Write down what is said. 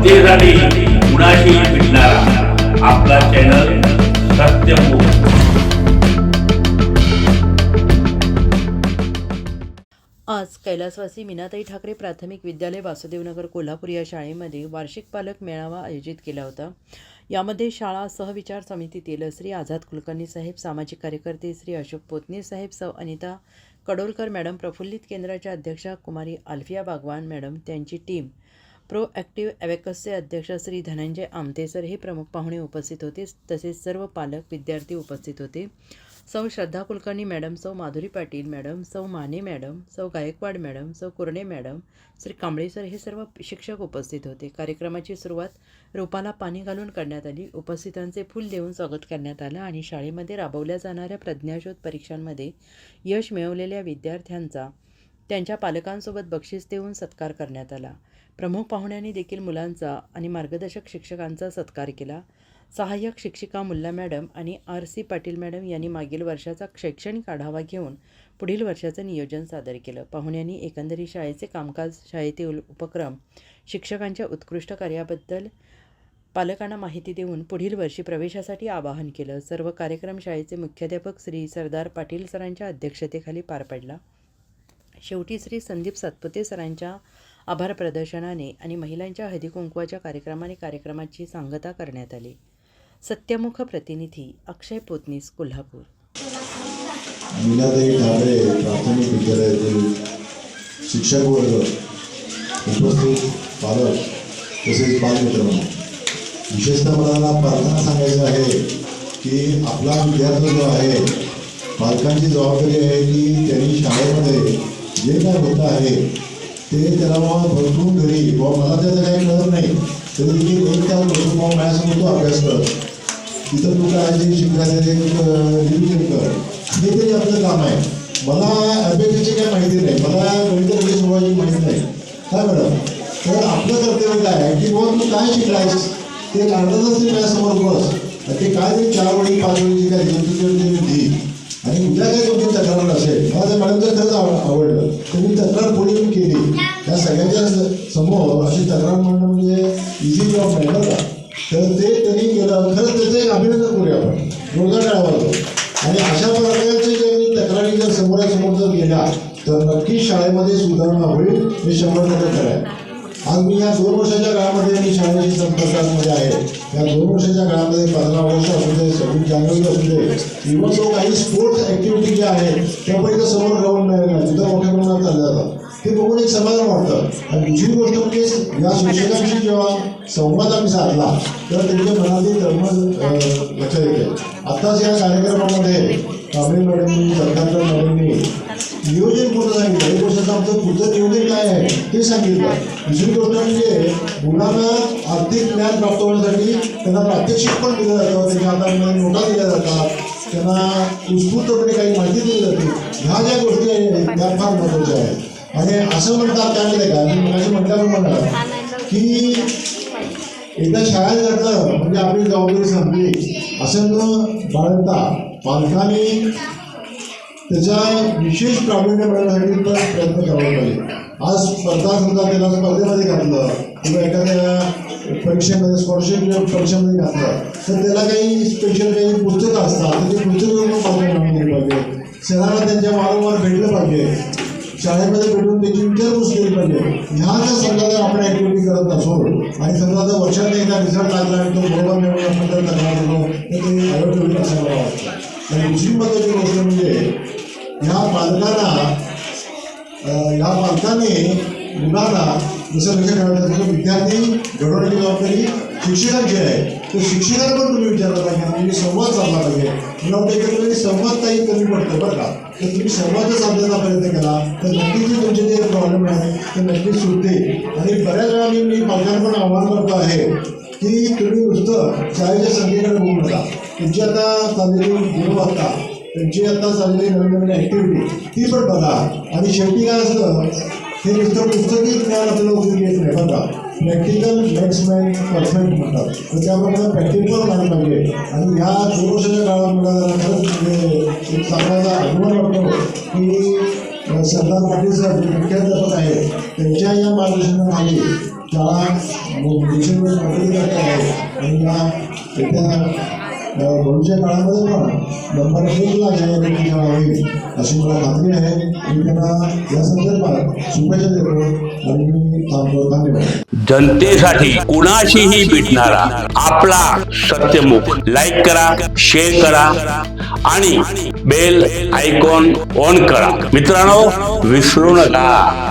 सत्तेसाठी कुणाशी भेटणारा आपला चॅनल सत्यमुख आज कैलासवासी मीनाताई ठाकरे प्राथमिक विद्यालय वासुदेवनगर कोल्हापूर या शाळेमध्ये वार्षिक पालक मेळावा आयोजित केला होता. यामध्ये शाळा सहविचार समितीतील श्री आझाद कुलकर्णी साहेब सामाजिक कार्यकर्ते श्री अशोक पोतनी साहेब सौ अनिता कडोलकर मॅडम प्रफुल्लित केंद्राच्या अध्यक्षा कुमारी आल्फिया बागवान मॅडम त्यांची टीम प्रो ॲक्टिव्ह ॲवेकसचे अध्यक्ष श्री धनंजय आमते सर हे प्रमुख पाहुणे उपस्थित होते. तसेच सर्व पालक विद्यार्थी उपस्थित होते. सौ श्रद्धा कुलकर्णी मॅडम सौ माधुरी पाटील मॅडम सौ माने मॅडम सौ गायकवाड मॅडम सौ कुरणे मॅडम श्री कांबळे सर हे सर्व शिक्षक उपस्थित होते. कार्यक्रमाची सुरुवात रोपाला पाणी घालून करण्यात आली. उपस्थितांचे फूल देऊन स्वागत करण्यात आलं आणि शाळेमध्ये राबवल्या जाणाऱ्या प्रज्ञाशोध परीक्षांमध्ये यश मिळवलेल्या विद्यार्थ्यांचा त्यांच्या पालकांसोबत बक्षीस देऊन सत्कार करण्यात आला. प्रमुख पाहुण्यांनी देखील मुलांचा आणि मार्गदर्शक शिक्षकांचा सत्कार केला. सहाय्यक शिक्षिका मुल्ला मॅडम आणि आर सी पाटील मॅडम यांनी मागील वर्षाचा शैक्षणिक आढावा घेऊन पुढील वर्षाचं नियोजन सादर केलं. पाहुण्यांनी एकंदरीत शाळेचे कामकाज शाळेतील उपक्रम शिक्षकांच्या उत्कृष्ट कार्याबद्दल पालकांना माहिती देऊन पुढील वर्षी प्रवेशासाठी आवाहन केलं. सर्व कार्यक्रम शाळेचे मुख्याध्यापक श्री सरदार पाटील सरांच्या अध्यक्षतेखाली पार पडला. शेवटी श्री संदीप सातपुते सरांच्या आभार प्रदर्शनाने आणि महिलांच्या हळदीकुंकवाच्या कार्यक्रमाने कार्यक्रमाची सांगता करण्यात आली. सत्यमुख प्रतिनिधी अक्षय पोतनीस कोल्हापूर. मीनाताई ठाकरे प्राथमिक विद्यालयातील शिक्षक वर्ग उपस्थित पालक तसेच बालमित्रांनो विशेषतः मला प्रार्थना सांगायचं आहे की आपला विद्यार्थी जो आहे पालकांची जबाबदारी आहे की त्यांनी शाळेमध्ये जे काय होतं आहे ते त्याला बाबा भरपूर घरी बाबा मला त्याचं काही कळत नाही. तरी देखील एक तास बसून बाबा माझ्यासमोर तो अभ्यास कर तिथं तू काय जे शिकायचं रिव्हिजन कर. हे तरी आपलं काम आहे. मला अभ्यासाची काही माहिती नाही. मला गणित कधी माहिती नाही. काय मॅडम तर आपलं कर्तव्य काय आहे? की बाबा तू काय शिकलायस? ते काढतातच ते माझ्यासमोर बस. ते काय तरी चार वेळी पाच वेळी काय आणि उद्या काय तुमची तक्रार असेल? मला त्या मॅडमचं खरंच आवडलं. तर मी तक्रार या सगळ्यांच्या समोर अशी तक्रार म्हणणं म्हणजे इझी जॉब नाही बरं का? तर ते त्यांनी केलं. खरंच त्याचं एक अभिनंदन करूया आपण. रोजगार टाळा आणि अशा प्रकारचे ज्यांनी तक्रारी जर समोरासमोर जर गेल्या तर नक्कीच शाळेमध्ये सुधारणा होईल हे शंभर टक्के खरं आहे. आज मी या दोन वर्षाच्या काळामध्ये मी शाळेशी संपर्कामध्ये आहे. या दोन वर्षाच्या काळामध्ये पंधरा वर्ष असू दे सव्वीस जानेवारी असू दे इव्हन तो काही स्पोर्ट्स ॲक्टिव्हिटी ज्या आहेत त्या पण समोर ग्राउंड नाही सुद्धा मोठ्या प्रमाणात चालल्या जातात. ते बघून एक समाधान वाटतं. आणि दुसरी गोष्ट म्हणजे या शिक्षकांशी जेव्हा संवाद आम्ही साधला तर त्यांच्या मनातील धर्म लक्षात येते. आत्ताच या कार्यक्रमामध्ये कांबळे मॅडमनी सरकारच्या मॅडमनी सांगितलं एक वर्षाचं आमचं पुढचं नियोजन काय आहे ते सांगितलं. दुसरी गोष्ट म्हणजे मुलांना आर्थिक ज्ञान प्राप्त होण्यासाठी त्यांना प्रात्यक्षिक पण दिलं जातं त्यांच्या हातामध्ये नोटा दिल्या जातात. त्यांना उत्स्फूर्तपणे काही माहिती दिली जाते. ह्या ज्या गोष्टी आहेत त्या फार महत्त्वाच्या आहेत. आणि असं म्हणतात काय माहिती का? मी म्हटल्याप्रमाणे की एकदा शाळेत जातं म्हणजे आपली जबाबदारी संपली. असं न बाळगता पालकांनी त्याचा विशेष प्रावीण्य मिळवण्यासाठी प्रयत्न करावा पाहिजे. आज स्पर्धा सुद्धा त्याला स्पर्धेमध्ये घातलं. किंवा एखाद्या परीक्षेमध्ये स्कॉलरशिप परीक्षेमध्ये घातलं. तर त्याला काही स्पेशल काही पुस्तकं असतात. तर ते पुस्तकं पाहिजे. शहराला त्यांच्या वारंवार भेटलं पाहिजे. शाळेमध्ये भेटून त्याची विचारपूस केली पाहिजे. ह्या जर समजा जर आपण ॲक्टिव्हिटी करत असो आणि समजा जर वर्षात एकदा रिझल्ट लागला आणि तो बरोबर मिळवला असेल तर तक्रार तर ते आयोजन असायला हवा आणि दुसरी महत्त्वाची गोष्ट म्हणजे पालकांना या ह्या पालकांनी मुलांना जसं लक्ष ठेवायचं जसं विद्यार्थी घडवण्याची जबाबदारी शिक्षकांची आहे तर शिक्षकांना पण तुम्ही विचारलं पाहिजे. तुम्ही संवाद साधला पाहिजे. मला वाटतं एकंदरीत संवाद काही कमी पडतो बरं का. तर तुम्ही संवाद साधण्याचा प्रयत्न केला तर नक्कीच जे तुमचे जे प्रॉब्लेम आहे ते नक्कीच सुटते. आणि बऱ्याच वेळा मी मी पालकांना पण आव्हान करतो आहे की तुम्ही नुसतं शाळेच्या संख्येकडे बोलू नका. तुमची आता चाललेली गुणवत्ता त्यांची आता चाललेली नवीन नवीन ॲक्टिव्हिटी ती पण बघा. आणि शेवटी काय असतं हे नुसतं पुस्तकी ज्ञान आपल्याला उपयोगी येत नाही बघा. प्रॅक्टिकल मेक्स मॅन परफेक्ट म्हणतात. तर त्याप्रमाणे प्रॅक्टिकल झालं पाहिजे आणि ह्या दोन वर्षाच्या काळात मला खरंच म्हणजे एक सांगायचा अभिमान वाटतो की सरदार पाटील साहेब मुख्याध्यापक आहेत त्यांच्या या मार्गदर्शनाखाली शाळा देशामुळे मार्केटिंग करत आहे आणि या येत्या भविष्य काळामध्ये पण नंबर एकला न्यायमूर्ती शाळा होईल अशी मला खात्री आहे. मी त्यांना या संदर्भात शुभेच्छा देतो. आणि मी थांबतो. धन्यवाद. जनतेसाठी कुणाशीही भेटणारा आपला सत्यमुख लाईक करा शेअर करा आणि बेल आयकॉन ऑन करा. मित्रांनो विसरू नका.